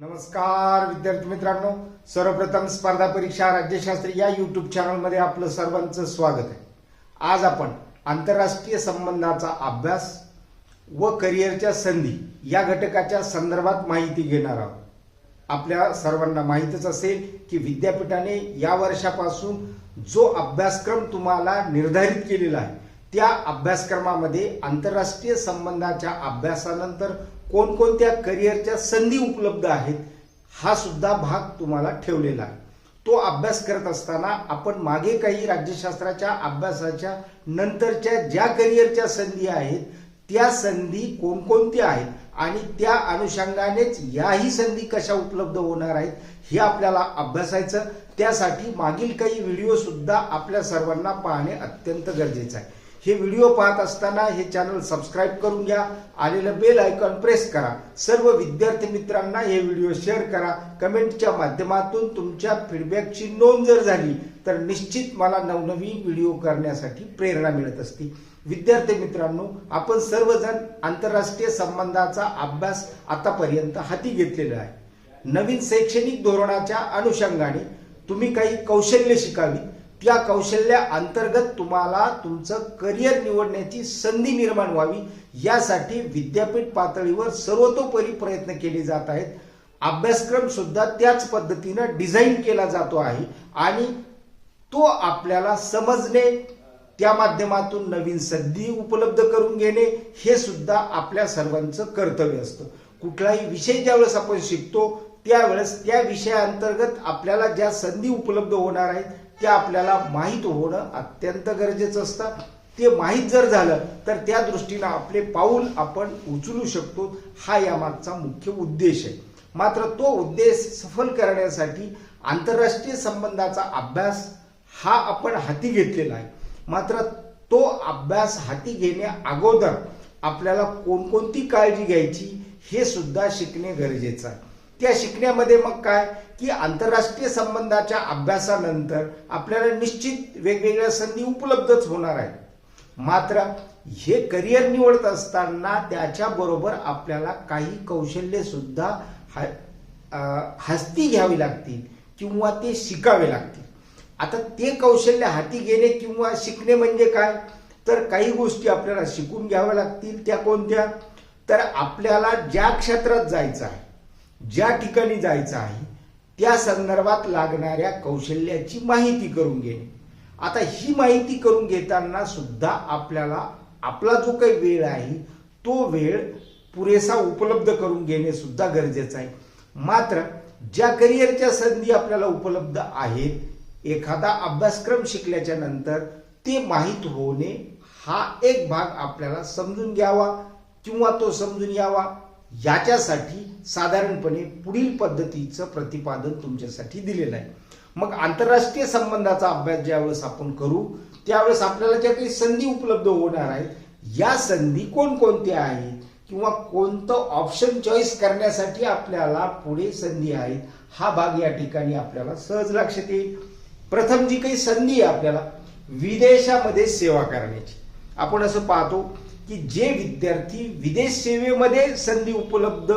नमस्कार विद्यार्थी मित्रांनो. सर्वप्रथम स्पर्धा परीक्षा राज्यशास्त्री या युट्यूब चॅनलमध्ये आपलं सर्वांचं स्वागत आहे. आज आपण आंतरराष्ट्रीय संबंधाचा अभ्यास व करिअरच्या संधी या घटकाच्या संदर्भात माहिती घेणार आहोत. आपल्या सर्वांना माहीतच असेल की विद्यापीठाने या वर्षापासून जो अभ्यासक्रम तुम्हाला निर्धारित केलेला आहे त्या अभ्यासक्रमामध्ये आंतरराष्ट्रीय संबंधाच्या अभ्यासानंतर कोणकोणत्या करिअरच्या संधी उपलब्ध आहेत हा सुद्धा भाग तुम्हाला ठेवलेला आहे. तो अभ्यास करत असताना आपण मागे काही राज्यशास्त्राच्या अभ्यासाच्या नंतरच्या ज्या करिअरच्या संधी आहेत त्या संधी कोणकोणत्या आहेत आणि त्या अनुषंगानेच याही संधी कशा उपलब्ध होणार आहेत हे आपल्याला अभ्यासायचं त्यासाठी मागील काही व्हिडिओ सुद्धा आपल्या सर्वांना पाहणे अत्यंत गरजेचं आहे. हे व्हिडिओ पाहत असताना हे चॅनल सबस्क्राईब करून घ्या आलेलं बेल आयकॉन प्रेस करा. सर्व विद्यार्थी मित्रांना हे व्हिडिओ शेअर करा. कमेंटच्या माध्यमातून तुमच्या फीडबॅकची नोंद जर झाली तर निश्चित मला नवनवीन व्हिडिओ करण्यासाठी प्रेरणा मिळत असते. विद्यार्थी मित्रांनो आपण सर्वजण आंतरराष्ट्रीय संबंधाचा अभ्यास आतापर्यंत हाती घेतलेला आहे. नवीन शैक्षणिक धोरणाच्या अनुषंगाने तुम्ही काही कौशल्य शिकावी त्या कौशल्या अंतर्गत तुम्हाला तुमचं करिअर निवडण्याची संधी निर्माण व्हावी. यासाठी विद्यापीठ पातळीवर सर्वतोपरी प्रयत्न केले जात आहेत. अभ्यासक्रम सुद्धा त्याच पद्धतीनं डिझाईन केला जातो आहे आणि तो आपल्याला समजणे त्या माध्यमातून नवीन संधी उपलब्ध करून घेणे हे सुद्धा आपल्या सर्वांचं कर्तव्य असतं. कुठलाही विषय ज्यावेळेस आपण शिकतो त्यावेळेस त्या विषयाअंतर्गत आपल्याला ज्या संधी उपलब्ध होणार आहेत ते आपल्याला माहीत होणं अत्यंत गरजेचं असतं. ते माहीत जर झालं तर त्या दृष्टीनं आपले पाऊल आपण उचलू शकतो. हा यामागचा मुख्य उद्देश आहे. मात्र तो उद्देश सफल करण्यासाठी आंतरराष्ट्रीय संबंधाचा अभ्यास हा आपण हाती घेतलेला आहे. मात्र तो अभ्यास हाती घेण्या अगोदर आपल्याला कोणकोणती काळजी घ्यायची हे सुद्धा शिकणे गरजेचं आहे. त्या शिकण्यामध्ये मग काय? की आंतरराष्ट्रीय संबंधाच्या अभ्यासानंतर आपल्याला निश्चित वेगवेगळ्या संधी उपलब्धच होणार आहेत. मात्र हे करिअर निवडत असताना त्याच्याबरोबर आपल्याला काही कौशल्य सुद्धा हस्ती घ्यावी लागतील किंवा ते शिकावे लागतील. आता ते कौशल्य हाती घेणे किंवा शिकणे म्हणजे काय? तर काही गोष्टी आपल्याला शिकून घ्याव्या लागतील त्या कोणत्या? तर आपल्याला ज्या क्षेत्रात जायचं आहे ज्या ठिकाणी जायचं आहे त्या संदर्भात लागणाऱ्या कौशल्याची माहिती करून घेणे आता ही माहिती करून घेताना सुद्धा आपल्याला आपला जो काही वेळ आहे तो वेळ पुरेसा उपलब्ध करून घेणे सुद्धा गरजेचं आहे. मात्र ज्या करिअरच्या संधी आपल्याला उपलब्ध आहेत एखादा अभ्यासक्रम शिकल्याच्या नंतर ते माहीत होणे हा एक भाग आपल्याला समजून घ्यावा किंवा तो समजून यावा. याच्यासाठी साधारणपणे पुढील पद्धतीचं प्रतिपादन तुमच्यासाठी दिलेलं आहे. मग आंतरराष्ट्रीय संबंधाचा अभ्यास ज्यावेळेस आपण करू त्यावेळेस आपल्याला ज्या काही संधी उपलब्ध होणार आहेत. या संधी कोणकोणत्या आहेत? किंवा कोणतं ऑप्शन चॉईस करण्यासाठी आपल्याला पुढे संधी आहेत? हा भाग या ठिकाणी आपल्याला सहज लक्षात येईल. प्रथम जी काही संधी आहे आपल्याला विदेशामध्ये सेवा करण्याची. आपण असं पाहतो की जे विद्यार्थी विदेश सेवेमध्ये संधी उपलब्ध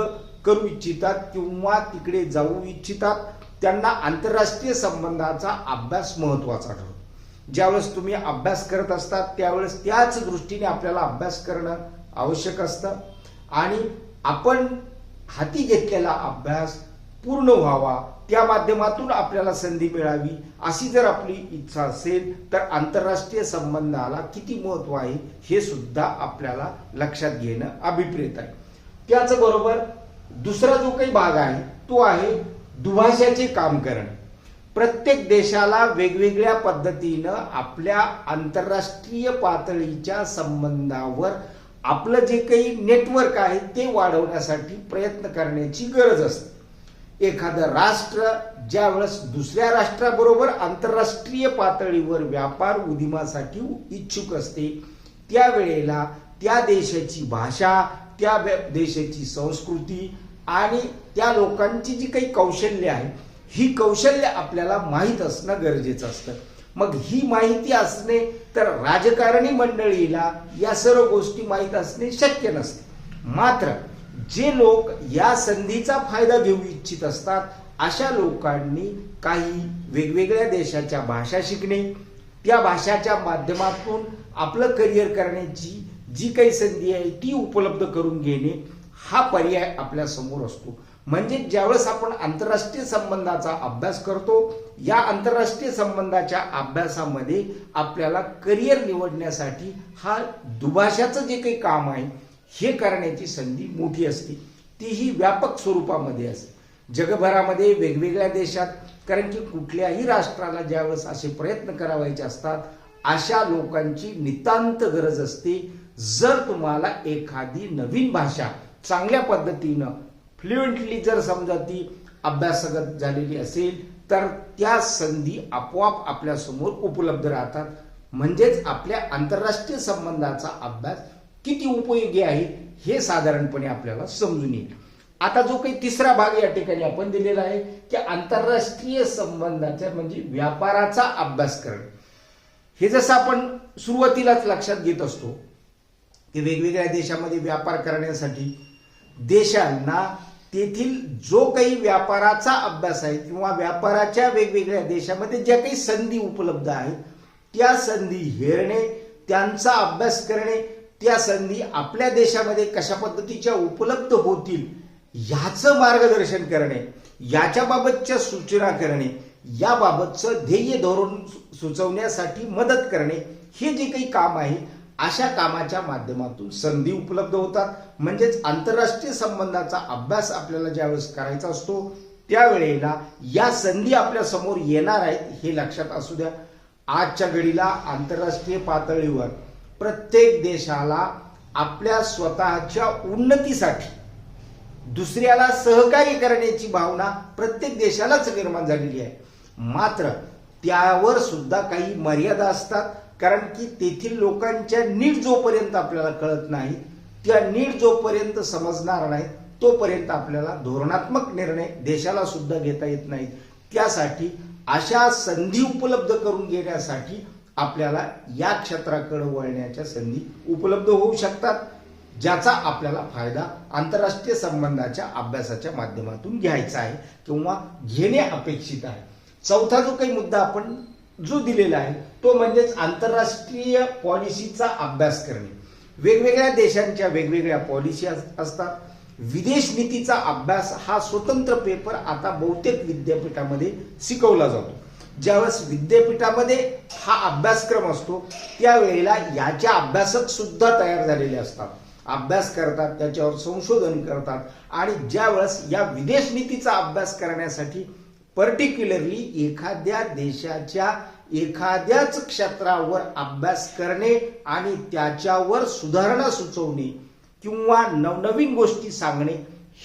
करू इच्छितात किंवा तिकडे जाऊ इच्छितात त्यांना आंतरराष्ट्रीय संबंधाचा अभ्यास महत्त्वाचा ठरतो. ज्यावेळेस तुम्ही अभ्यास करत असतात त्यावेळेस त्याच दृष्टीने आपल्याला अभ्यास करणं आवश्यक असतं. आणि आपण हाती घेतलेला अभ्यास पूर्ण व्हावा त्या माध्यमातून आपल्याला संधी मिळावी अशी जर आपली इच्छा असेल तर आंतरराष्ट्रीय संबंधाला किती महत्त्व आहे हे सुद्धा आपल्याला लक्षात घेणं अभिप्रेत आहे. त्याचबरोबर दुसरा जो काही भाग आहे तो आहे दुभाषाचे काम करणे प्रत्येक देशाला वेगवेगळ्या पद्धतीनं आपल्या आंतरराष्ट्रीय पातळीच्या संबंधावर आपलं जे काही नेटवर्क आहे ते वाढवण्यासाठी प्रयत्न करण्याची गरज असते. एखादं राष्ट्र ज्यावेळेस दुसऱ्या राष्ट्राबरोबर आंतरराष्ट्रीय पातळीवर व्यापार उदिमासाठी इच्छुक असते त्यावेळेला त्या देशाची भाषा त्या देशाची संस्कृती आणि त्या लोकांची जी काही कौशल्य आहे ही कौशल्य आपल्याला माहीत असणं गरजेचं असतं. मग ही माहिती असणे तर राजकारणी मंडळीला या सर्व गोष्टी माहीत असणे शक्य नसते. मात्र जे लोक या संधीचा फायदा घेऊ इच्छित असतात अशा लोकांनी काही वेगवेगळ्या देशाच्या भाषा शिकणे त्या भाषाच्या माध्यमातून आपलं करिअर करण्याची जी काही संधी आहे ती उपलब्ध करून घेणे हा पर्याय आपल्यासमोर असतो. म्हणजे ज्यावेळेस आपण आंतरराष्ट्रीय संबंधाचा अभ्यास करतो या आंतरराष्ट्रीय संबंधाच्या अभ्यासामध्ये आपल्याला करिअर निवडण्यासाठी हा दुभाषाचं जे काही काम आहे हे करण्याची संधी मोठी असते. तीही व्यापक स्वरूपामध्ये असते जगभरामध्ये वेगवेगळ्या देशात कारण की कुठल्याही राष्ट्राला ज्यावेळेस असे प्रयत्न करावायचे असतात अशा लोकांची नितांत गरज असते. जर तुम्हाला एखादी नवीन भाषा चांगल्या पद्धतीनं फ्लुएंटली जर समजा ती अभ्यासगत झालेली असेल तर त्या संधी आपोआप आपल्यासमोर उपलब्ध राहतात. म्हणजेच आपल्या आंतरराष्ट्रीय संबंधाचा अभ्यास किती उपयोगी आहे हे साधारणपणे आपल्याला समजून येईल. आता जो काही तिसरा भाग या ठिकाणी आपण दिलेला आहे की आंतरराष्ट्रीय संबंधाचा म्हणजे व्यापाराचा अभ्यास करणे. हे जसं आपण सुरुवातीलाच लक्षात घेत असतो की वेगवेगळ्या देशामध्ये व्यापार करण्यासाठी देशांना तेथील जो काही व्यापाराचा अभ्यास आहे किंवा व्यापाराच्या वेगवेगळ्या देशामध्ये ज्या काही संधी उपलब्ध आहेत त्या संधी हेरणे त्यांचा अभ्यास करणे त्या संधी आपल्या देशामध्ये कशा पद्धतीच्या उपलब्ध होतील ह्याचं मार्गदर्शन करणे याच्याबाबतच्या सूचना करणे याबाबतचं ध्येय धोरण सु- सुचवण्यासाठी मदत करणे हे जे काही काम आहे अशा कामाच्या माध्यमातून संधी उपलब्ध होतात. म्हणजेच आंतरराष्ट्रीय संबंधाचा अभ्यास आपल्याला ज्यावेळेस करायचा असतो त्यावेळेला या संधी आपल्यासमोर येणार आहेत हे लक्षात असू द्या. आजच्या घडीला आंतरराष्ट्रीय पातळीवर प्रत्येक देशाला आपल्या स्वतःच्या उन्नतीसाठी दुसऱ्याला सहकार्य करण्याची भावना प्रत्येक देशालाच निर्माण झालेली आहे. मात्र त्यावर सुद्धा काही मर्यादा असतात कारण की तेथील लोकांच्या नीट जोपर्यंत आपल्याला कळत नाही त्या नीट जोपर्यंत समजणार नाही तोपर्यंत आपल्याला धोरणात्मक निर्णय देशाला सुद्धा घेता येत नाहीत. त्यासाठी अशा संधी उपलब्ध करून घेण्यासाठी आपल्याला या क्षेत्राकडे वळण्याच्या संधी उपलब्ध होऊ शकतात ज्याचा आपल्याला फायदा आंतरराष्ट्रीय संबंधाच्या अभ्यासाच्या माध्यमातून घ्यायचा आहे किंवा घेणे अपेक्षित आहे. चौथा जो काही मुद्दा आपण जो दिलेला आहे तो म्हणजेच आंतरराष्ट्रीय पॉलिसीचा अभ्यास करणे. वेगवेगळ्या देशांच्या वेगवेगळ्या पॉलिसी असतात. विदेश नीतीचा अभ्यास हा स्वतंत्र पेपर आता बहुतेक विद्यापीठामध्ये शिकवला जातो. ज्यावेळेस विद्यापीठामध्ये हा अभ्यासक्रम असतो त्यावेळेला याच्या अभ्यासक सुद्धा तयार झालेले असतात. अभ्यास करतात त्याच्यावर संशोधन करतात आणि ज्यावेळेस या विदेश नीतीचा अभ्यास करण्यासाठी पर्टिक्युलरली एखाद्या देशाच्या एखाद्याच क्षेत्रावर अभ्यास करणे आणि त्याच्यावर सुधारणा सुचवणे किंवा नवनवीन गोष्टी सांगणे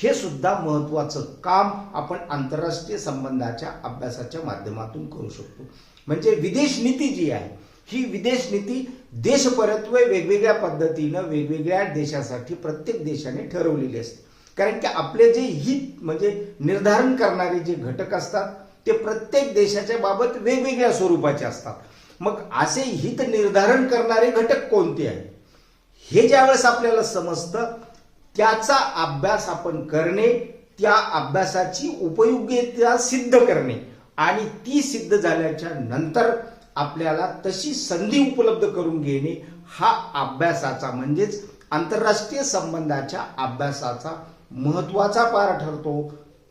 हे सुद्धा महत्त्वाचं काम आपण आंतरराष्ट्रीय संबंधाच्या अभ्यासाच्या माध्यमातून करू शकतो. म्हणजे विदेश नीती जी आहे ही विदेश नीती देशपरत्व वेगवेगळ्या पद्धतीनं वेगवेगळ्या देशासाठी प्रत्येक देशाने ठरवलेली असते. कारण की आपले जे हित म्हणजे निर्धारण करणारे जे घटक असतात ते प्रत्येक देशाच्या बाबत वेगवेगळ्या स्वरूपाचे असतात. मग असे हित निर्धारण करणारे घटक कोणते आहेत? हे ज्यावेळेस आपल्याला समजतं त्याचा अभ्यास आपण करणे त्या अभ्यासाची उपयोगिता सिद्ध करणे. आणि ती सिद्ध झाल्याच्यानंतर आपल्याला तशी संधी उपलब्ध करून घेणे हा अभ्यासाचा म्हणजेच आंतरराष्ट्रीय संबंधाच्या अभ्यासाचा महत्त्वाचा पार ठरतो.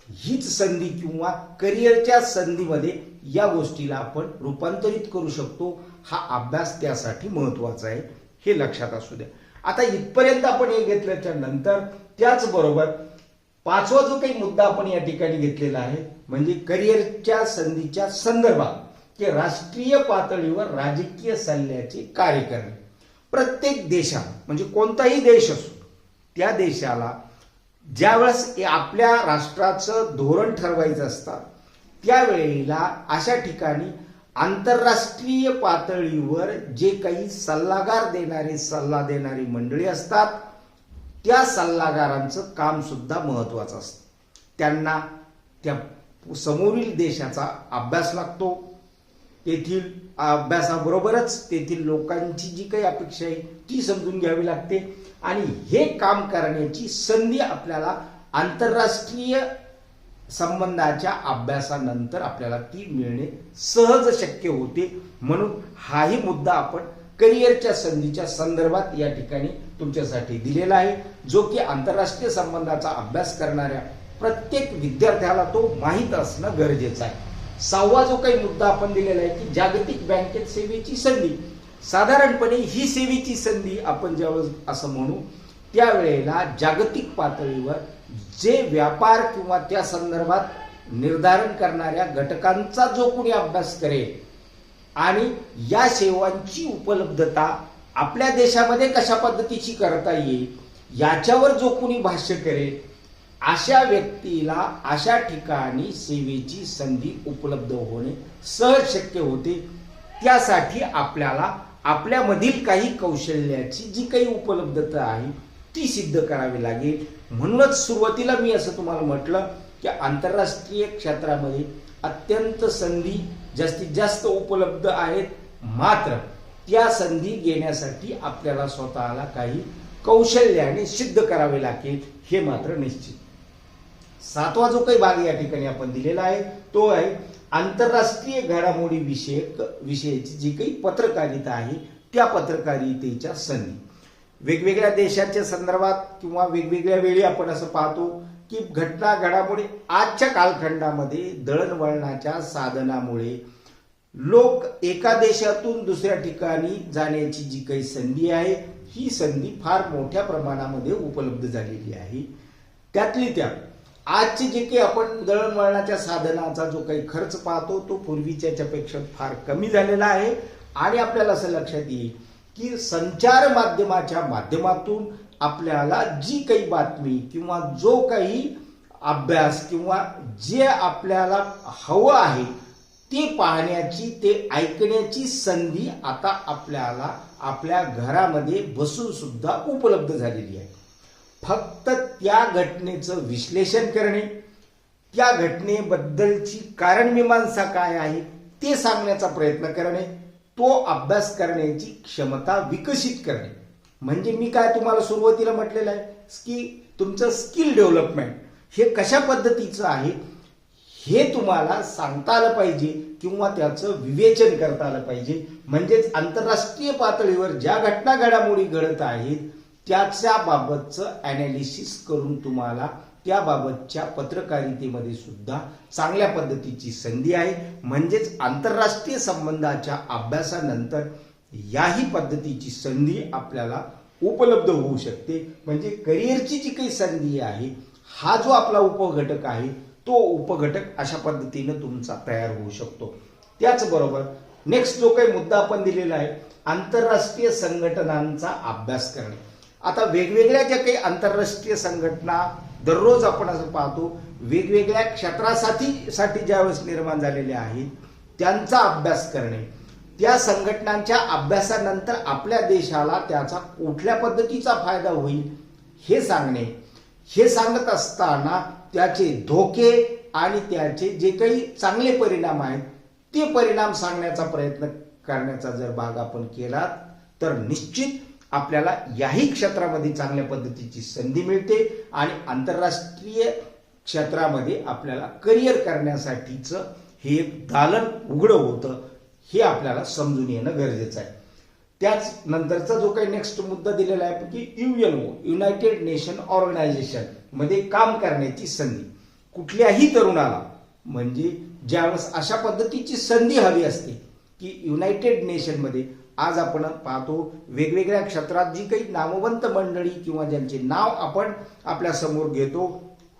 हीच संधी किंवा करिअरच्या संधीमध्ये या गोष्टीला आपण रूपांतरित करू शकतो. हा अभ्यास त्यासाठी महत्त्वाचा आहे हे लक्षात असू द्या. आता इथपर्यंत आपण हे घेतल्याच्या नंतर त्याचबरोबर पाचवा जो काही मुद्दा आपण या ठिकाणी घेतलेला आहे म्हणजे करिअरच्या संधीच्या संदर्भात की राष्ट्रीय पातळीवर राजकीय सल्ल्याचे कार्य करणे प्रत्येक देशाला म्हणजे कोणताही देश असो त्या देशाला ज्यावेळेस आपल्या राष्ट्राचं धोरण ठरवायचं असतं त्यावेळेला अशा ठिकाणी आंतरराष्ट्रीय पातळीवर जे काही सल्लागार देणारे सल्ला देणारी मंडळी असतात त्या सल्लागारांचं काम सुद्धा महत्वाचं असतं. त्यांना त्या समोरील देशाचा अभ्यास लागतो. तेथील अभ्यासाबरोबरच तेथील लोकांची जी काही अपेक्षा आहे ती समजून घ्यावी लागते. आणि हे काम करण्याची संधी आपल्याला आंतरराष्ट्रीय संबंधाच्या अभ्यासानंतर आपल्याला ती मिळणे सहज शक्य होते. म्हणून हाही मुद्दा आपण करिअरच्या संधीच्या संदर्भात या ठिकाणी तुमच्यासाठी दिलेला आहे. जो की आंतरराष्ट्रीय संबंधाचा अभ्यास करणाऱ्या प्रत्येक विद्यार्थ्याला तो माहीत असणं गरजेचं आहे. सहावा जो काही मुद्दा आपण दिलेला आहे की जागतिक बँकेत सेवेची संधी. साधारणपणे ही सेवेची संधी आपण ज्यावेळेस असं म्हणू त्यावेळेला जागतिक पातळीवर जे व्यापार किंवा त्या संदर्भात निर्धारण करणाऱ्या घटकांचा जो कोणी अभ्यास करेल आणि या सेवांची उपलब्धता आपल्या देशामध्ये कशा पद्धतीची करता येईल याच्यावर जो कोणी भाष्य करेल अशा व्यक्तीला अशा ठिकाणी सेवेची संधी उपलब्ध होणे सहज शक्य होते. त्यासाठी आपल्याला आपल्यामधील काही कौशल्याची जी काही उपलब्धता आहे ती सिद्ध करावी लागेल. म्हणूनच सुरुवातीला मी असं तुम्हाला म्हटलं की आंतरराष्ट्रीय क्षेत्रामध्ये अत्यंत संधी जास्तीत जास्त उपलब्ध आहेत. मात्र त्या संधी घेण्यासाठी आपल्याला स्वतःला काही कौशल्याने सिद्ध करावे लागेल हे मात्र निश्चित. सातवा जो काही भाग या ठिकाणी आपण दिलेला आहे तो आहे आंतरराष्ट्रीय घडामोडी विषयक विषयाची जी काही पत्रकारिता आहे त्या पत्रकारितेच्या संधी. वेगवेगळ्या देशाच्या संदर्भात किंवा वेगवेगळ्या वेळी आपण असं पाहतो की घटना घडामोडी आजच्या कालखंडामध्ये दळणवळणाच्या साधनामुळे लोक एका देशातून दुसऱ्या ठिकाणी जाण्याची जी काही संधी आहे ही संधी फार मोठ्या प्रमाणामध्ये उपलब्ध झालेली आहे. त्यातली त्या आजची जे काही आपण दळणवळणाच्या साधनाचा जो काही खर्च पाहतो तो पूर्वीच्या पेक्षा फार कमी झालेला आहे. आणि आपल्याला असं लक्षात येईल की संचार माध्यमाच्या माध्यमातून आपल्याला जी काही बातमी किंवा जो काही अभ्यास किंवा जे आपल्याला हवं आहे ते पाहण्याची ते ऐकण्याची संधी आता आपल्याला आपल्या घरामध्ये बसून सुद्धा उपलब्ध झालेली आहे. फक्त त्या घटनेचं विश्लेषण करणे त्या घटनेबद्दलची कारणमीमांसा काय आहे ते सांगण्याचा प्रयत्न करणे तो अभ्यास करण्याची क्षमता विकसित करणे. म्हणजे मी काय तुम्हाला सुरुवातीला म्हटलेलं आहे? की तुमचं स्किल डेव्हलपमेंट हे कशा पद्धतीचं आहे? हे तुम्हाला सांगता आलं पाहिजे किंवा त्याचं विवेचन करता आलं पाहिजे. म्हणजेच आंतरराष्ट्रीय पातळीवर ज्या घटना घडामोडी घडत आहेत त्याच्या बाबतचं अनालिसिस करून तुम्हाला त्याबाबतच्या पत्रकारितेमध्ये सुद्धा चांगल्या पद्धतीची संधी आहे. म्हणजेच आंतरराष्ट्रीय संबंधाच्या अभ्यासानंतर याही पद्धतीची संधी आपल्याला उपलब्ध होऊ शकते. म्हणजे करिअरची जी काही संधी आहे हा जो आपला उपघटक आहे तो उपघटक अशा पद्धतीनं तुमचा तयार होऊ शकतो. त्याचबरोबर नेक्स्ट जो काही मुद्दा आपण दिलेला आहे आंतरराष्ट्रीय संघटनांचा अभ्यास करणे. आता वेगवेगळ्या ज्या काही आंतरराष्ट्रीय संघटना दररोज आपण असं पाहतो वेगवेगळ्या क्षेत्रासाठी साठी ज्यावेळेस निर्माण झालेले आहेत त्यांचा अभ्यास करणे. त्या संघटनांच्या अभ्यासानंतर आपल्या देशाला त्याचा कुठल्या पद्धतीचा फायदा होईल हे सांगणे. हे सांगत असताना त्याचे धोके आणि त्याचे जे काही चांगले परिणाम आहेत ते परिणाम सांगण्याचा प्रयत्न करण्याचा जर भाग आपण केला तर निश्चित आपल्याला याही क्षेत्रामध्ये चांगल्या पद्धतीची संधी मिळते आणि आंतरराष्ट्रीय क्षेत्रामध्ये आपल्याला करिअर करण्यासाठीचं हे एक दालन उघडं होतं हे आपल्याला समजून येणं गरजेचं आहे. त्याच नंतरचा जो काही नेक्स्ट मुद्दा दिलेला आहे की युएनओ युनायटेड नेशन ऑर्गनायझेशनमध्ये काम करण्याची संधी. कुठल्याही तरुणाला म्हणजे ज्यावेळेस अशा पद्धतीची संधी हवी असते की युनायटेड नेशनमध्ये आज आपण पाहतो वेगवेगळ्या क्षेत्रात जी काही नामवंत मंडळी किंवा ज्यांचे नाव आपण आपल्यासमोर घेतो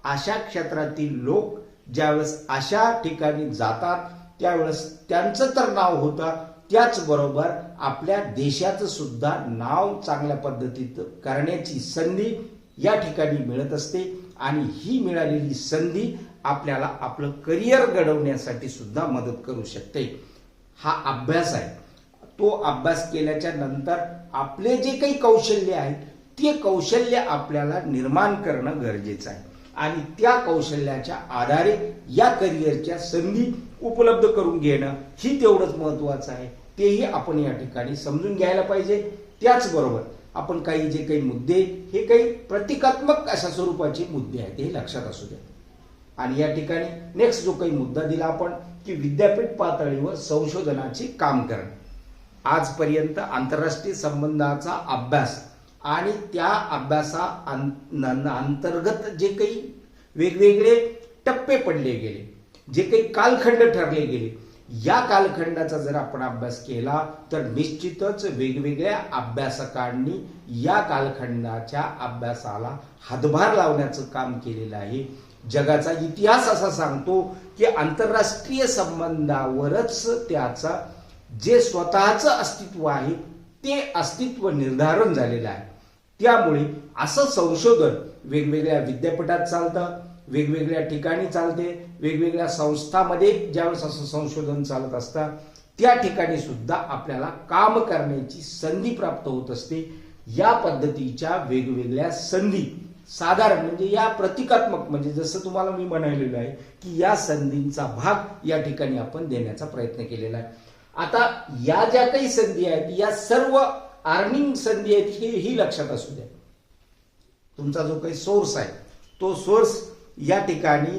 अशा क्षेत्रातील लोक ज्यावेळेस अशा ठिकाणी जातात त्यावेळेस त्यांचं तर नाव होतं त्याचबरोबर आपल्या देशाचं सुद्धा नाव चांगल्या पद्धतीत करण्याची संधी या ठिकाणी मिळत असते आणि ही मिळालेली संधी आपल्याला आपलं करिअर घडवण्यासाठी सुद्धा मदत करू शकते. हा अभ्यास आहे. तो अभ्यास केल्याच्यानंतर आपले जे काही कौशल्य आहेत ते कौशल्य आपल्याला निर्माण करणं गरजेचं आहे. आणि त्या कौशल्याच्या आधारे या करिअरच्या संधी उपलब्ध करून घेणं ही तेवढंच महत्वाचं आहे. तेही आपण या ठिकाणी समजून घ्यायला पाहिजे. त्याचबरोबर आपण काही जे काही मुद्दे हे काही प्रतिकात्मक अशा स्वरूपाचे मुद्दे आहेत हे लक्षात असू द्या. आणि या ठिकाणी नेक्स्ट जो काही मुद्दा दिला आपण की विद्यापीठ पातळीवर संशोधनाचे काम करणे. आजपर्यंत आंतरराष्ट्रीय संबंधाचा अभ्यास आणि त्या अभ्यासा अंतर्गत जे काही वेगवेगळे टप्पे पडले गेले जे काही कालखंड ठरले गेले या कालखंडाचा जर आपण अभ्यास केला तर निश्चितच वेगवेगळ्या अभ्यासकांनी या कालखंडाच्या अभ्यासाला हातभार लावण्याचं काम केलेलं आहे. जगाचा इतिहास असा सांगतो की आंतरराष्ट्रीय संबंधावरच त्याचा जे स्वतःचं अस्तित्व आहे ते अस्तित्व निर्धारण झालेलं आहे. त्यामुळे असं संशोधन वेगवेगळ्या विद्यापीठात चालतं वेगवेगळ्या ठिकाणी चालते वेगवेगळ्या संस्थामध्ये ज्यावेळेस असं संशोधन चालत असतं त्या ठिकाणी सुद्धा आपल्याला काम करण्याची संधी प्राप्त होत असते. या पद्धतीच्या वेगवेगळ्या संधी साधारण म्हणजे या प्रतिकात्मक म्हणजे जसं तुम्हाला मी म्हणालेलं आहे की या संधींचा भाग या ठिकाणी आपण देण्याचा प्रयत्न केलेला आहे. आता या ज्या काही संधी आहेत या सर्व अर्निंग संधी आहेत हे ही लक्षात असू द्या. तुमचा जो काही सोर्स आहे तो सोर्स या ठिकाणी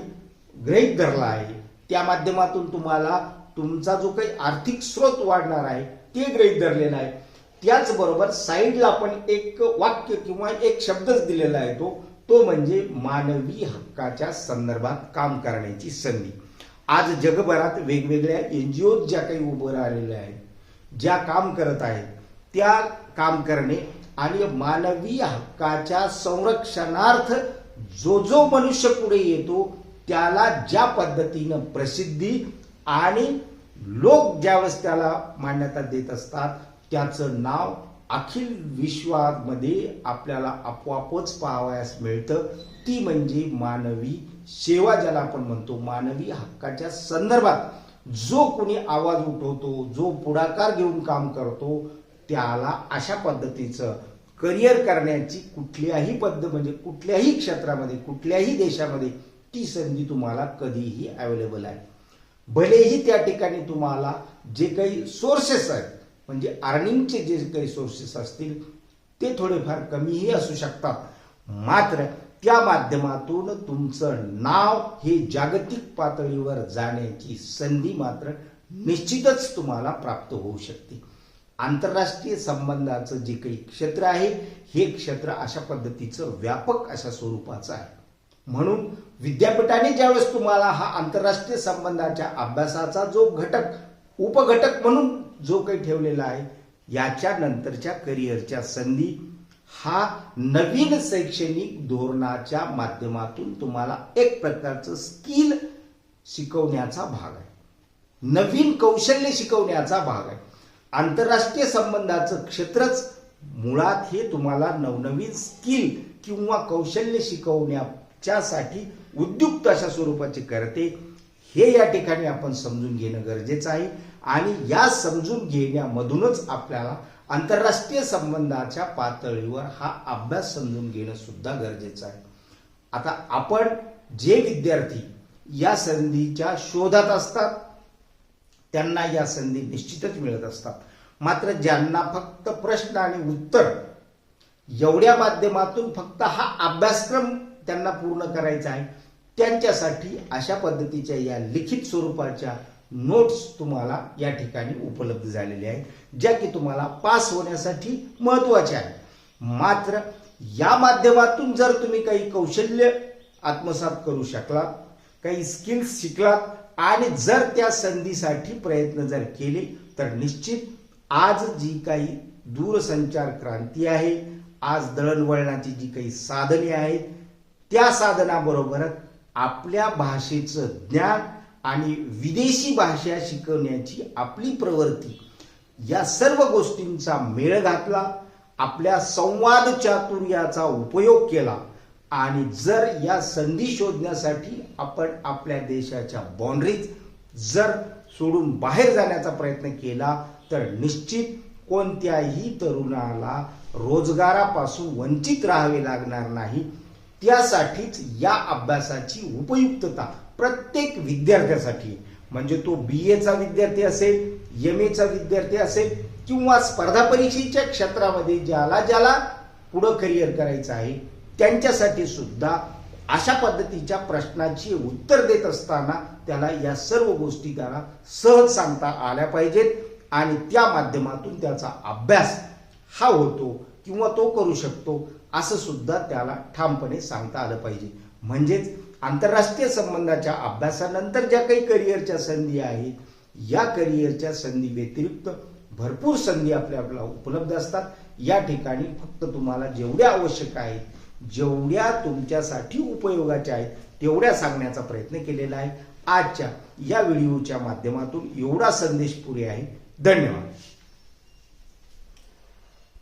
गृहीत धरला आहे. त्या माध्यमातून तुम्हाला तुमचा जो काही आर्थिक स्रोत वाढणार आहे ते गृहीत धरलेला आहे. त्याचबरोबर साईडला आपण एक वाक्य किंवा एक शब्दच दिलेला आहे तो तो म्हणजे मानवी हक्काच्या संदर्भात काम करण्याची संधी. आज जगभरात वेगवेगळ्या एन जी एनजीओ ज्या काही उभं राहिलेल्या आहेत ज्या काम करत आहेत त्या काम करणे आणि मानवी हक्काच्या संरक्षणार्थ जो जो मनुष्य पुढे येतो त्याला ज्या पद्धतीनं प्रसिद्धी आणि लोक ज्यावेळेस त्याला मान्यता देत असतात त्याचं नाव अखिल विश्वामध्ये आपल्याला आपोआपच पाहावयास मिळतं. ती म्हणजे मानवी सेवा ज्याला आपण म्हणतो मानवी हक्काच्या संदर्भात जो कोणी आवाज उठवतो जो पुढाकार घेऊन काम करतो त्याला अशा पद्धतीचं करिअर करण्याची कुठल्याही पद्धत म्हणजे कुठल्याही क्षेत्रामध्ये कुठल्याही देशामध्ये ती संधी तुम्हाला कधीही अवेलेबल आहे. भलेही त्या ठिकाणी तुम्हाला जे काही सोर्सेस आहेत म्हणजे अर्निंगचे जे काही सोर्सेस असतील ते थोडेफार कमीही असू शकतात. मात्र त्या माध्यमातून तुमचं नाव हे जागतिक पातळीवर जाण्याची संधी मात्र निश्चितच तुम्हाला प्राप्त होऊ शकते. आंतरराष्ट्रीय संबंधाचं जे काही क्षेत्र आहे हे क्षेत्र अशा पद्धतीचं व्यापक अशा स्वरूपाचं आहे. म्हणून विद्यापीठाने ज्यावेळेस तुम्हाला हा आंतरराष्ट्रीय संबंधाच्या अभ्यासाचा जो घटक उपघटक म्हणून जो काही ठेवलेला आहे याच्या नंतरच्या करिअरच्या संधी हा नवीन शैक्षणिक धोरणाच्या माध्यमातून तुम्हाला एक प्रकारचं स्किल शिकवण्याचा भाग आहे. नवीन कौशल्य शिकवण्याचा भाग आहे. आंतरराष्ट्रीय संबंधाचं क्षेत्रच मुळात हे तुम्हाला नवनवीन स्किल किंवा कौशल्य शिकवण्याच्यासाठी उद्युक्त अशा स्वरूपाचे करते. हे या ठिकाणी आपण समजून घेणं गरजेचं आहे आणि या समजून घेण्यामधूनच आपल्याला आंतरराष्ट्रीय संबंधाच्या पातळीवर हा अभ्यास समजून घेणं सुद्धा गरजेचं आहे. आता आपण जे विद्यार्थी या संधीच्या शोधात असतात त्यांना या संधी निश्चितच मिळत असतात. मात्र ज्यांना फक्त प्रश्न आणि उत्तर एवढ्या माध्यमातून फक्त हा अभ्यासक्रम त्यांना पूर्ण करायचा आहे त्यांच्यासाठी अशा पद्धतीच्या या लिखित स्वरूपाच्या नोट्स तुम्हाला या ठिकाणी उपलब्ध झालेल्या आहेत ज्या की तुम्हाला पास होण्यासाठी महत्त्वाच्या आहेत. मात्र या माध्यमातून जर तुम्ही काही कौशल्य आत्मसात करू शकलात काही स्किल्स शिकलात आणि जर त्या संधीसाठी प्रयत्न जर केले तर निश्चित आज जी काही दूरसंचार क्रांती आहे आज दळणवळणाची जी काही साधने आहेत त्या साधनाबरोबरच आपल्या भाषेचं ज्ञान आणि विदेशी भाषा शिकवण्याची आपली प्रवृत्ती. या सर्व गोष्टींचा मेळ घातला आपल्या संवाद चातुर्याचा उपयोग केला आणि जर या संधी शोधण्यासाठी आपण आपल्या देशाच्या बाउंड्रीज जर सोडून बाहेर जाण्याचा प्रयत्न केला तर निश्चित कोणत्याही तरुणाला रोजगारापासून वंचित राहावे लागणार नाही. त्यासाठीच या अभ्यासाची उपयुक्तता प्रत्येक विद्यार्थ्यासाठी म्हणजे तो बी एचा विद्यार्थी असेल एम एचा विद्यार्थी असेल किंवा स्पर्धा परीक्षेच्या क्षेत्रामध्ये ज्याला ज्याला पुढं करिअर करायचं आहे त्यांच्यासाठी सुद्धा अशा पद्धतीच्या प्रश्नाची उत्तर देत असताना त्याला या सर्व गोष्टी त्याला सहज सांगता आल्या पाहिजेत आणि त्या माध्यमातून त्याचा अभ्यास हा होतो किंवा तो करू शकतो असं सुद्धा त्याला ठामपणे सांगता आलं पाहिजे. म्हणजेच आंतरराष्ट्रीय संबंधाच्या अभ्यासानंतर ज्या काही करिअरच्या संधी आहेत या करिअरच्या संधी व्यतिरिक्त भरपूर संधी आपल्याला उपलब्ध असतात. या ठिकाणी फक्त तुम्हाला जेवढ्या आवश्यक आहेत जेवढ्या तुमच्यासाठी उपयोगाच्या आहेत तेवढ्या सांगण्याचा प्रयत्न केलेला आहे. आजच्या या व्हिडिओच्या माध्यमातून एवढा संदेश पुरे आहे. धन्यवाद.